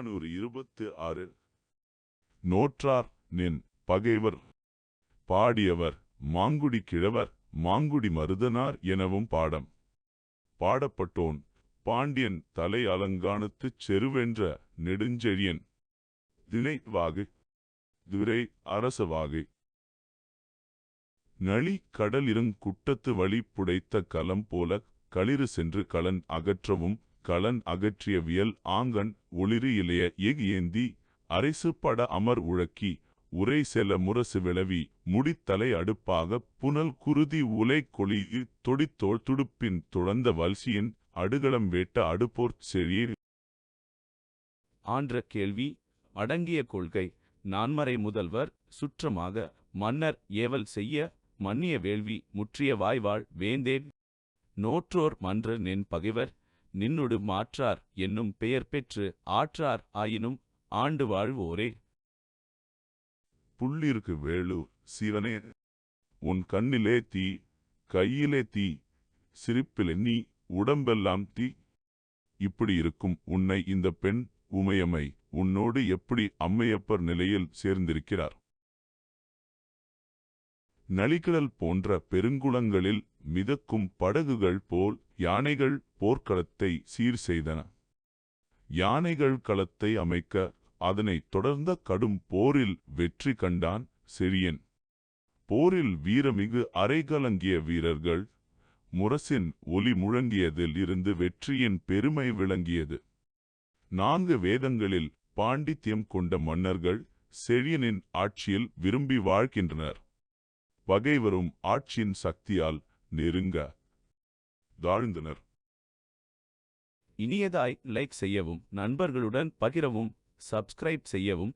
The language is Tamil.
அகநானூறு இருபத்து ஆறு. நோற்றார் நின் பகைவர் பாடியவர் மாங்குடி கிழவர் மாங்குடி மருதனார் எனவும் பாடம். பாடப்பட்டோன் பாண்டியன் தலை அலங்கானத்துச் செருவென்ற நெடுஞ்செழியன். திணை வாகு துரை அரசவாகு. நளி கடலிருங் குட்டத்து வழி புடைத்த கலம் போல களிறு சென்று கலன் அகற்றவும் கலன் அகற்றிய வியல் ஆங்கண் ஒளிரு இளைய எகியேந்தி அரைசு பட அமர் உழக்கி உரை செல முரசு விளவி முடித்தலை அடுப்பாக புனல் குருதி உலை கொளி தொடித்தோள் துடுப்பின் துழந்த வல்சியின் அடுகளம் வேட்ட அடுப்போர் செழிய ஆன்ற கேள்வி அடங்கிய கொள்கை நான்மறை முதல்வர் சுற்றமாக மன்னர் ஏவல் செய்ய மன்னிய வேள்வி முற்றிய வாய்வாள் வேந்தேன். நோற்றோர் மன்ற நின் பகைவர் நின்னொடு மாற்றார் என்னும் பெயர் பெற்று ஆற்றார் ஆயினும் ஆண்டு வாழ்வோரே. புள்ளிருக்கு வேலு சிவனே உன் கண்ணிலே தீ கையிலே தீ சிரிப்பிலே நீ உடம்பெல்லாம் தீ. இப்படி இருக்கும் உன்னை இந்த பெண் உமையம்மை உன்னோடு எப்படி அம்மையப்பர் நிலையில் சேர்ந்திருக்கிறார்? நளிகடல் போன்ற பெருங்குளங்களில் மிதக்கும் படகுகள் போல் யானைகள் போர்க்களத்தை சீர் செய்தன யானைகள் களத்தை அமைக்க அதனைத் தொடர்ந்த கடும் போரில் வெற்றி கண்டான் செரியன் போரில் வீரமிகு அரைகலங்கிய வீரர்கள் முரசின் ஒலி முழங்கியதில் இருந்து வெற்றியின் பெருமை விளங்கியது. நான்கு வேதங்களில் பாண்டித்யம் கொண்ட மன்னர்கள் செழியனின் ஆட்சியில் விரும்பி வாழ்கின்றனர். பகைவரும் ஆட்சியின் சக்தியால் நெருங்க. தாழ்ந்தனர். இனியதாய் லைக் செய்யவும் நண்பர்களுடன் பகிரவும் சப்ஸ்கிரைப் செய்யவும்.